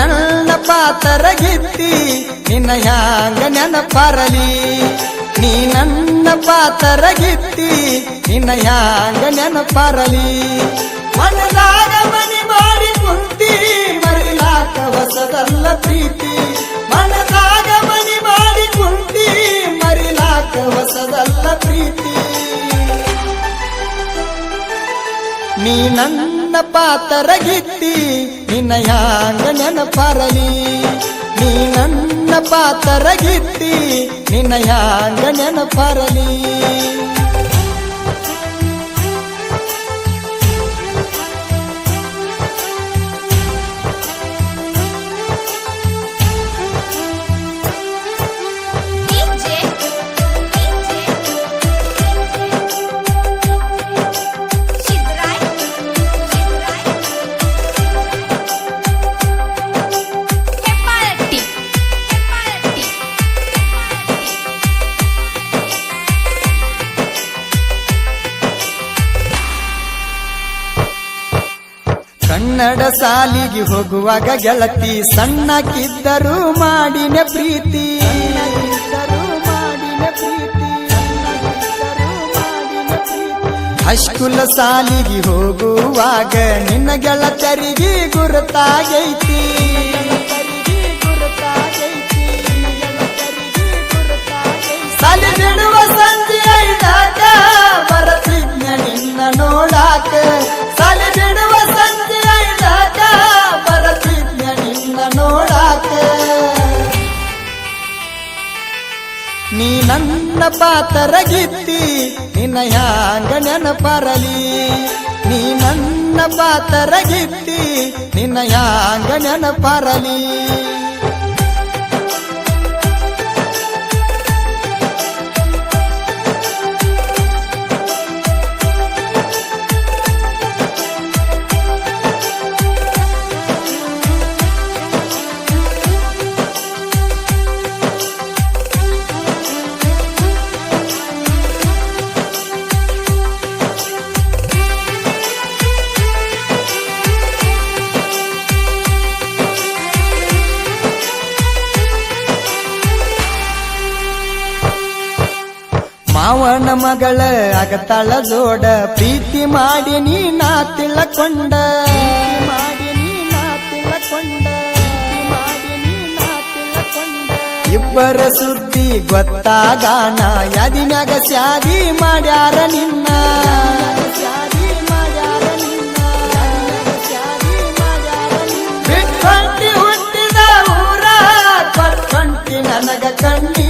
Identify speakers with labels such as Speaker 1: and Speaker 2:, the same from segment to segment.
Speaker 1: ನನ್ನ ಪಾತರ ಗಿತ್ತಿ ನಿನ್ನ ಹ್ಯಾಂಗ ನೆನಪರಲಿ. ನೀ ನನ್ನ ಪಾತರ ಗಿತ್ತಿ ನಿನ್ನ ಹ್ಯಾಂಗ ನೆನಪರಲಿ. ಮನದಾಗ ಮನಿ ಮಾಡಿ ಕುಂತಿ, ಮರಿಲಾಕ ಪ್ರೀತಿ. ಮನದಾಗ ಮನಿ ಮಾಡಿ ಕುಂತಿ, ಮರಿಲಾಕ ಪ್ರೀತಿ. ನೀ ನನ್ನ ಪಾತರ ಹ್ಯಾಂಗ ನೆನಪರಲಿ ನೀ ನನ್ನ ಪಾತರಗಿತ್ತಿ ನಿನ್ನ ಹ್ಯಾಂಗ ನೆನಪರಲಿ. ಕನ್ನಡ ಸಾಲಿಗೆ ಹೋಗುವಾಗ ಗೆಳತಿ ಸಣ್ಣಕ್ಕಿದ್ದರೂ ಮಾಡಿನ ಪ್ರೀತಿ. ಅಶ್ಕುಲ ಸಾಲಿಗೆ ಹೋಗುವಾಗ ನಿನ್ನ ಗೆಳತರಿಗೆ ಗುರುತಾಗೈತಿ. ಸಾಲಿ ಬಿಡುವ ಸಂಜೆ ಐದಾಕ ನನ್ನ ಪಾತರ ಗಿತ್ತಿ ನಿನ್ನ ಹ್ಯಾಂಗ ನೆನಪರಲಿ ನೀ ನನ್ನ ಪಾತರಗಿತ್ತಿ ನಿನ್ನ ಹ್ಯಾಂಗ ನೆನಪರಲಿ ಮಾವನ ಮಗಳ ಅಗತಳ ಜೋಡ, ಪ್ರೀತಿ ಮಾಡಿ ನೀ ನಾ ತಿಳಕೊಂಡ. ಮಾಡಿ ನೀ ನಾ ಇಬ್ಬರ ಸುದ್ದಿ ಗೊತ್ತಾಗಾನ ಯದಿನಾಗ ಸ್ಯಾದಿ ಮಾಡ್ಯಾರ ನಿನ್ನ. ಹುಟ್ಟಿದ ಊರ ನನಗ ಕಣ್ಣೀರ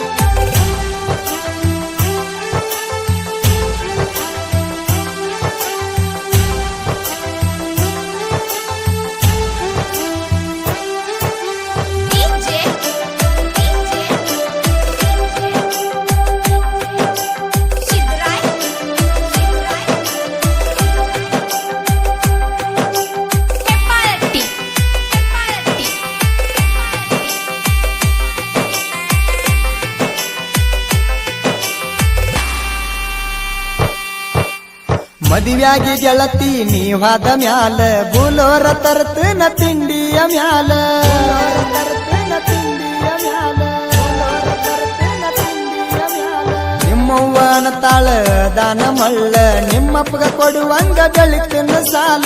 Speaker 1: ಮದುವ್ಯಾಗಿ ಗೆಳತಿ, ನೀವಾದ ಮ್ಯಾಲ. ಬುಲೋರ ನ ತಿಂಡಿಯ ಮ್ಯಾಲ. ನಿಮ್ಮವ್ವನ ತಾಳ ದಾನ ಮಳ್ಳ ನಿಮ್ಮಪ್ಪಗ ಕೊಡುವಂಗ ಬೆಳಕಿನ ಸಾಲ.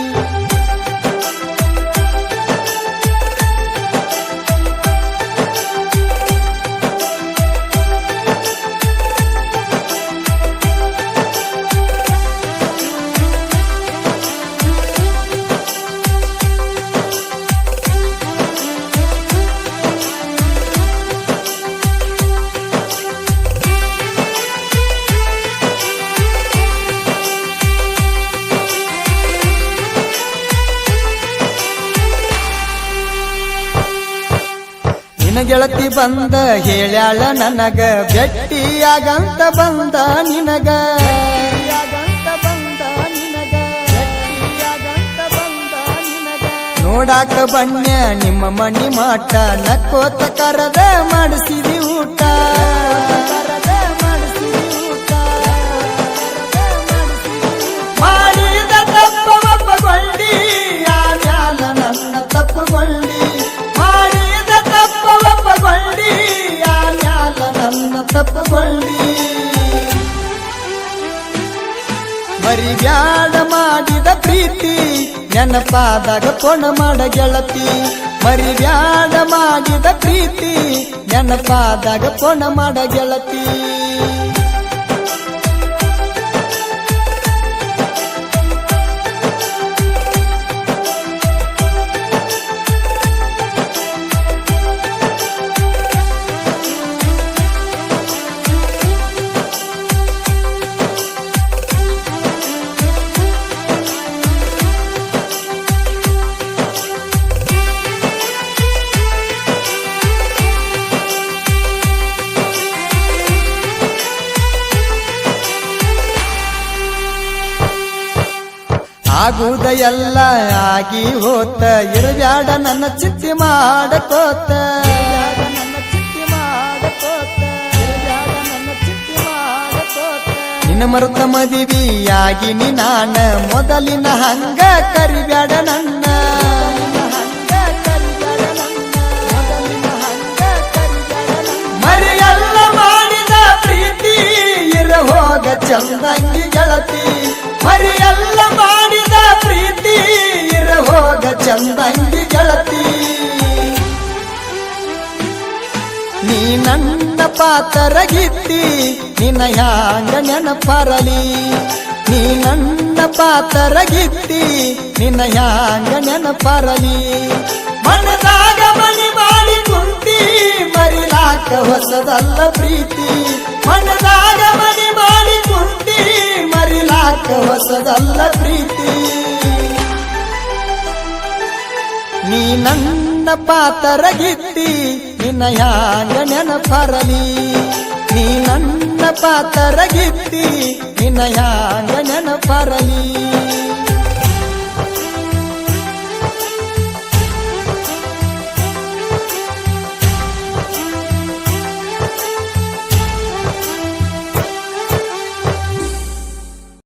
Speaker 1: ಗೆಳತಿ ಬಂದ ಹೇಳ್ಯಾಳ ನನಗ, ಗಟ್ಟಿಯಾಗಂತ ಬಂದ ನಿನಗ. ನೋಡಾಕ ಬಣ್ಣ, ನಿಮ್ಮ ಮಣಿ ಮಾಟ ನಕ್ಕೋತ ಕರದ ಮಾಡಿಸಿದಿ ಊಟ ತಪ್ಪುಗೊಂಡಿ ಮರಿಬ್ಯಾಡ ಮಾಡಿದ ಪ್ರೀತಿ, ನೆನಪಾದಾಗ ಕೊಣ ಮಾಡ ಗೆಳತಿ ಮರಿಬ್ಯಾಡ ಮಾಡಿದ ಪ್ರೀತಿ, ನೆನಪಾದಾಗ ಕೊಣ ಮಾಡ ಗೆಳತಿ ಆಗುದ ಎಲ್ಲ ಆಗಿ ಹೋತ ಇರಬ್ಯಾಡ ನನ್ನ ಚಿತ್ತಿ ಮಾಡಕೋತ ನನ್ನ ಚಿತ್ತಿ ನನ್ನ ಚಿತ್ತಿ ನಿನ್ನ ಮರುತ ಮದಿವಿಯಾಗಿನಿ ನಾನ ಮೊದಲಿನ ಹಂಗ ಕರಿಬ್ಯಾಡ ನನ್ನ ಪಾತರಗಿತ್ತಿ, ನಿನ್ನ ನೆನಪರಲಿ. ನೀ ನನ್ನ ಪಾತರಗಿತ್ತಿ, ನಿನ್ನ ನೆನಪರಲಿ. ಮನದಾಗ ಮನಿ ಮಾಡಿ ಕುಂತಿ, ಮರಿಲಾಕ ಹೊಸದಲ್ಲ ಪ್ರೀತಿ. ಮನದಾಗ ಮನಿ ಮಾಡಿ ಕುಂತಿ, ಮರಿಲಾಕ ಹೊಸದಲ್ಲ ಪ್ರೀತಿ. ನೀ ನನ್ನ ಪಾತರಗಿತ್ತಿ ನಿನ್ನ ಹ್ಯಾಂಗ ನೆನಪರಲಿ. ನೀ ನನ್ನ ಪಾತರಗಿತ್ತಿ ನಿನ್ನ ಹ್ಯಾಂಗ ನೆನಪರಲಿ.